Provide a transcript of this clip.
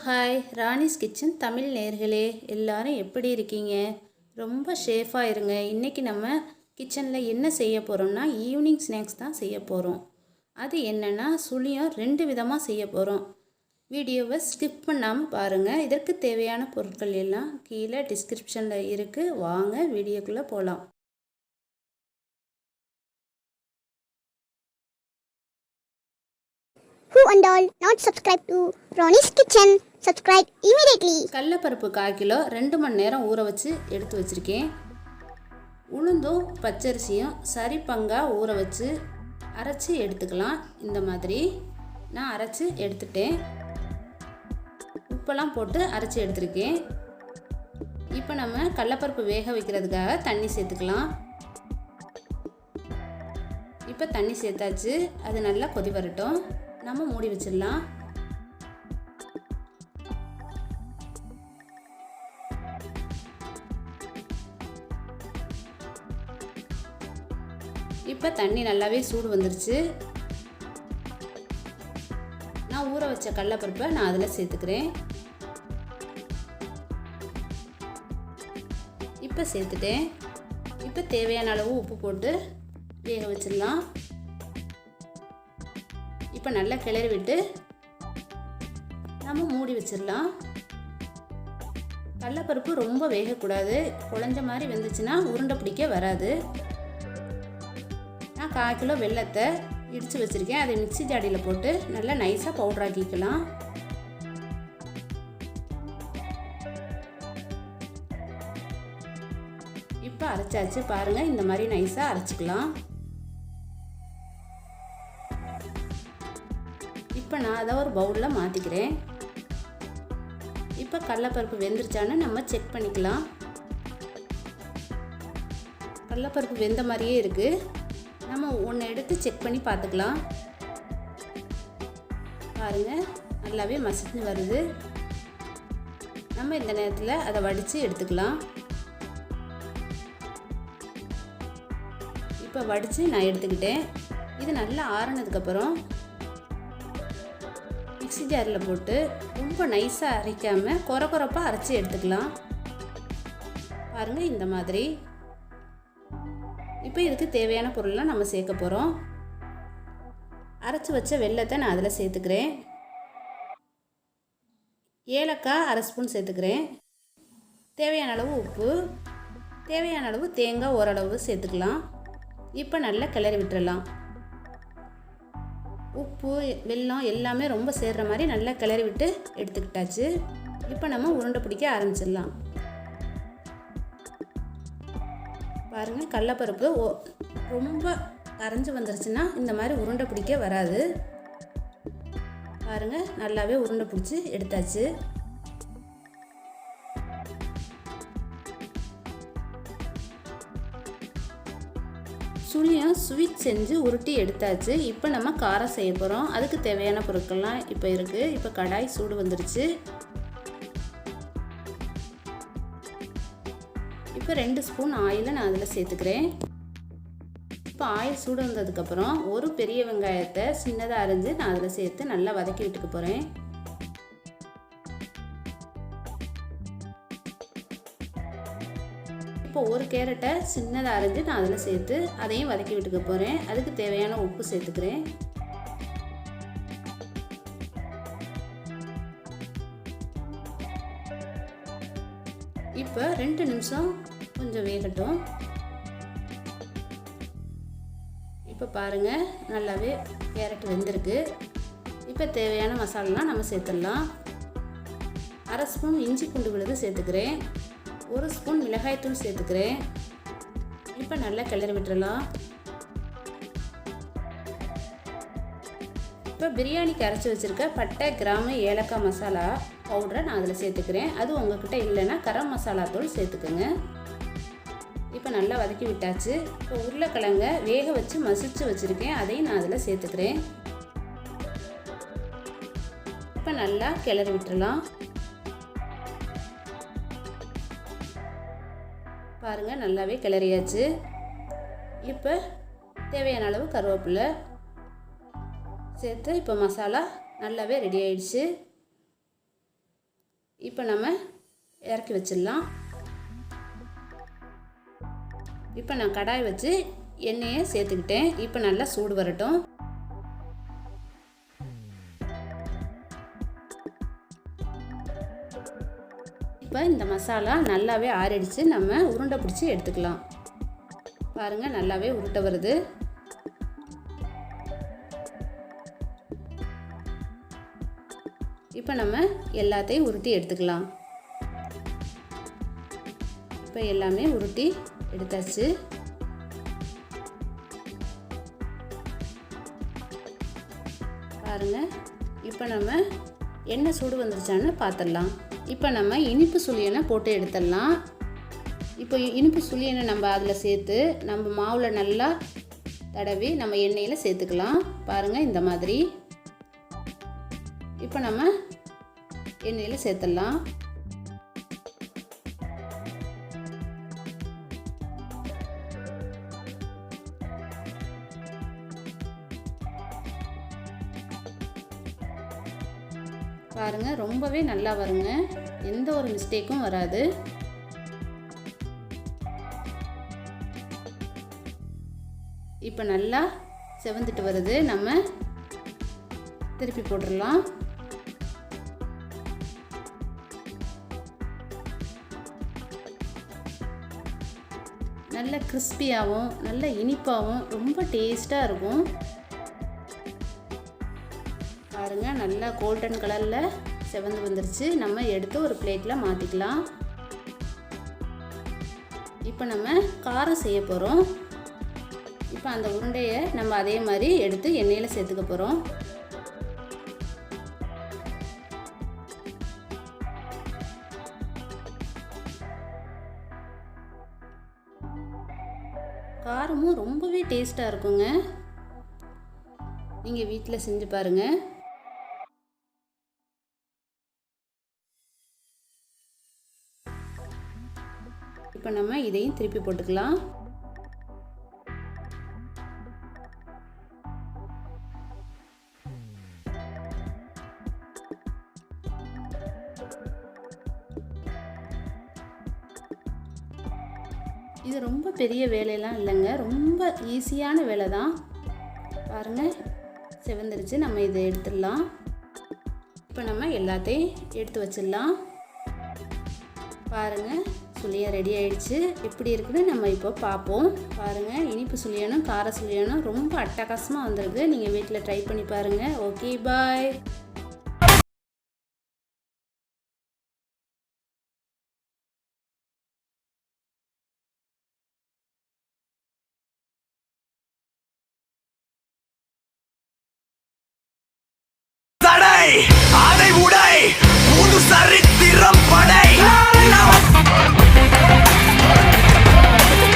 Hi Rani's kitchen Tamil நேர்களே எல்லாரும் எப்படி இருக்கீங்க? ரொம்ப ஷேஃபாக இருங்க. இன்றைக்கி நம்ம கிச்சனில் என்ன செய்ய போகிறோம்னா ஈவினிங் ஸ்நாக்ஸ் தான் செய்ய போகிறோம் அது என்னென்னா சுழியம் ரெண்டு விதமாக செய்ய போகிறோம் வீடியோவை ஸ்கிப் பண்ணாமல் பாருங்கள் இதற்கு தேவையான பொருட்கள் எல்லாம் கீழே டிஸ்கிரிப்ஷனில் இருக்குது வாங்க வீடியோக்குள்ளே போகலாம் who and all not subscribe to Ronnie's kitchen subscribe immediately கடலப்பருப்பு கால் கிலோ ரெண்டு மணி நேரம் ஊற வச்சு எடுத்து வச்சுருக்கேன். உளுந்தும் பச்சரிசியும் சரி பங்காக ஊற வச்சு அரைச்சி எடுத்துக்கலாம். இந்த மாதிரி நான் அரைச்சி எடுத்துட்டேன். உப்பெல்லாம் போட்டு அரைச்சி எடுத்துருக்கேன். இப்போ நம்ம கடலப்பருப்பு வேக வைக்கிறதுக்காக தண்ணி சேர்த்துக்கலாம். இப்போ தண்ணி சேர்த்தாச்சு. அது நல்லா கொதி வரட்டும். நம்ம மூடி வச்சிடலாம். இப்போ தண்ணி நல்லாவே சூடு வந்துருச்சு. நான் ஊற வச்ச கடலப்பருப்பை நான் அதில் சேர்த்துக்கிறேன். இப்போ சேர்த்துட்டேன். இப்போ தேவையான அளவு உப்பு போட்டு வேக வச்சிடலாம். இப்போ நல்லா கிளறி விட்டு நம்ம மூடி வச்சிடலாம். கடலப்பருப்பு ரொம்ப வேகக்கூடாது. குழஞ்ச மாதிரி வெந்துச்சுன்னா உருண்டை பிடிக்க வராது. நான் கால் கிலோ வெள்ளத்தை இடித்து வச்சுருக்கேன். அதை மிக்ஸி ஜாடியில் போட்டு நல்லா நைஸாக பவுடர் ஆக்கிக்கலாம். இப்போ அரைச்சாச்சு. பாருங்கள் இந்த மாதிரி நைஸாக அரைச்சிக்கலாம். நான் அதை ஒரு பவுலில் மாற்றிக்கிறேன் இப்போ கடலப்பருப்பு வெந்துருச்சான்னு நம்ம செக் பண்ணிக்கலாம். கடலப்பருப்பு வெந்த மாதிரியே இருக்குது நம்ம ஒன்று எடுத்து செக் பண்ணி பார்த்துக்கலாம். பாருங்கள் நல்லாவே மசிஞ்சு வருது. நம்ம இந்த நேரத்தில் அதை வடித்து எடுத்துக்கலாம். இப்போ வடித்து நான் எடுத்துக்கிட்டேன். இது நல்லா ஆறுனதுக்கப்புறம் மிக்சி ஜாரில் போட்டு ரொம்ப நைஸாக அரைக்காமல் குறை குறைப்பாக அரைச்சி எடுத்துக்கலாம். பாருங்கள் இந்த மாதிரி. இப்போ இதுக்கு தேவையான பொருள்லாம் நம்ம சேர்க்க போகிறோம் அரைச்சி வச்ச வெள்ளத்தை நான் அதில் சேர்த்துக்கிறேன். ஏலக்காய் அரை ஸ்பூன் சேர்த்துக்கிறேன். தேவையான அளவு உப்பு தேவையான அளவு தேங்காய் ஓரளவு சேர்த்துக்கலாம். இப்போ நல்லா கிளறி விட்டுறலாம். உப்பு வெல்லம் எல்லாமே ரொம்ப சேர்கிற மாதிரி நல்லா கிளறி விட்டு எடுத்துக்கிட்டாச்சு. இப்போ நம்ம உருண்டை பிடிக்க ஆரம்பிச்சிடலாம். பாருங்கள் கடலப்பருப்பு ஓ ரொம்ப கரைஞ்சி வந்துருச்சுன்னா இந்த மாதிரி உருண்டை பிடிக்க வராது. பாருங்கள் நல்லாவே உருண்டை பிடிச்சி எடுத்தாச்சு. சுழியும் ஸ்வீட் செஞ்சு உருட்டி எடுத்தாச்சு. இப்போ நம்ம காரம் செய்ய போகிறோம் அதுக்கு தேவையான பொருட்கள்லாம் இப்போ இருக்குது இப்போ கடாய் சூடு வந்துருச்சு. இப்போ ரெண்டு ஸ்பூன் ஆயிலை நான் அதில் சேர்த்துக்கிறேன். இப்போ ஆயில் சூடு வந்ததுக்கப்புறம் ஒரு பெரிய வெங்காயத்தை சின்னதாக அரிஞ்சு நான் அதில் சேர்த்து நல்லா வதக்கி விட்டுக்க போகிறேன் இப்போ ஒரு கேரட்டை சின்னதாக அரைஞ்சி நான் அதில் சேர்த்து அதையும் வதக்கி விட்டுக்க போகிறேன் அதுக்கு தேவையான உப்பு சேர்த்துக்கிறேன். இப்போ ரெண்டு நிமிஷம் கொஞ்சம் வேகட்டும். இப்போ பாருங்கள் நல்லாவே கேரட் வெந்திருக்கு. இப்போ தேவையான மசாலாலாம் நம்ம சேர்த்துடலாம். அரை ஸ்பூன் இஞ்சி பூண்டு விழுது சேர்த்துக்கிறேன். ஒரு ஸ்பூன் மிளகாய்த்தூள் சேர்த்துக்கிறேன். இப்போ நல்லா கிளறி விட்டுறலாம். இப்போ பிரியாணிக்கு அரைச்சி வச்சுருக்க பட்டை கிராமு ஏலக்காய் மசாலா பவுடரை நான் அதில் சேர்த்துக்கிறேன். அது உங்ககிட்ட இல்லைன்னா கரம் மசாலா தூள் சேர்த்துக்கோங்க. இப்போ நல்லா வதக்கி விட்டாச்சு. இப்போ உருளைக்கிழங்க வேக வச்சு மசிச்சு வச்சுருக்கேன். அதையும் நான் அதில் சேர்த்துக்கிறேன். இப்போ நல்லா கிளறி விட்டுறலாம். பாருங்கள் நல்லாவே கிளறியாச்சு. இப்போ தேவையான அளவு கருவேப்பிலை சேர்த்து இப்போ மசாலா நல்லாவே ரெடி ஆயிடுச்சு. இப்போ நம்ம இறக்கி வச்சிடலாம். இப்போ நான் கடாய் வச்சு எண்ணெயை சேர்த்துக்கிட்டேன். இப்போ நல்லா சூடு வரட்டும். இப்போ இந்த மசாலா நல்லாவே ஆறிடுச்சு. நம்ம உருண்டை பிடிச்சி எடுத்துக்கலாம். பாருங்கள் நல்லாவே உருட்டை வருது. இப்போ நம்ம எல்லாத்தையும் உருட்டி எடுத்துக்கலாம். இப்போ எல்லாமே உருட்டி எடுத்தாச்சு. பாருங்க இப்போ நம்ம எண்ணெய் சூடு வந்துருச்சான்னு பார்த்துடலாம். இப்போ நம்ம இனிப்பு சுழியனை போட்டு எடுத்துடலாம். இப்போ இனிப்பு சுழியனை நம்ம அதில் சேர்த்து நம்ம மாவில் நல்லா தடவி நம்ம எண்ணெயில் சேர்த்துக்கலாம். பாருங்கள் இந்த மாதிரி. இப்போ நம்ம எண்ணெயில் சேர்த்துடலாம். பாருங்கள் ரொம்பவே நல்லா வருங்க. எந்த ஒரு மிஸ்டேக்கும் வராது. இப்போ நல்லா செவந்துட்டு வருது. நம்ம திருப்பி போட்டுடலாம். நல்ல கிறிஸ்பியாகவும் நல்ல இனிப்பாகவும் ரொம்ப டேஸ்ட்டாக இருக்கும். பாருங்க நல்லா கோல்டன் கலரில் செவந்து வந்துருச்சு. நம்ம எடுத்து ஒரு பிளேட்டில் மாற்றிக்கலாம் இப்போ நம்ம காரம் செய்ய போகிறோம் இப்போ அந்த உருண்டையை நம்ம அதே மாதிரி எடுத்து எண்ணெயில் சேர்த்துக்க போகிறோம் காரமும் ரொம்பவே டேஸ்ட்டாக இருக்குங்க. நீங்கள் வீட்டில் செஞ்சு பாருங்கள் இப்போ நம்ம இதையும் திருப்பி போட்டுக்கலாம். இது ரொம்ப பெரிய வேலையெல்லாம் இல்லைங்க. ரொம்ப ஈஸியான வேலை தான் பாருங்கள் செவந்துருச்சு. நம்ம இதை எடுத்துடலாம். இப்போ நம்ம எல்லாத்தையும் எடுத்து வச்சிடலாம். பாருங்கள் சுழியம் ரெடி ஆயிடுச்சு. எப்படி இருக்குன்னு நம்ம இப்போ பார்ப்போம். பாருங்கள் இனிப்பு சுழியனும் கார சுழியனும் ரொம்ப அட்டகாசமாக வந்திருக்கு. நீங்கள் வீட்டில் ட்ரை பண்ணி பாருங்கள் ஓகே பாய்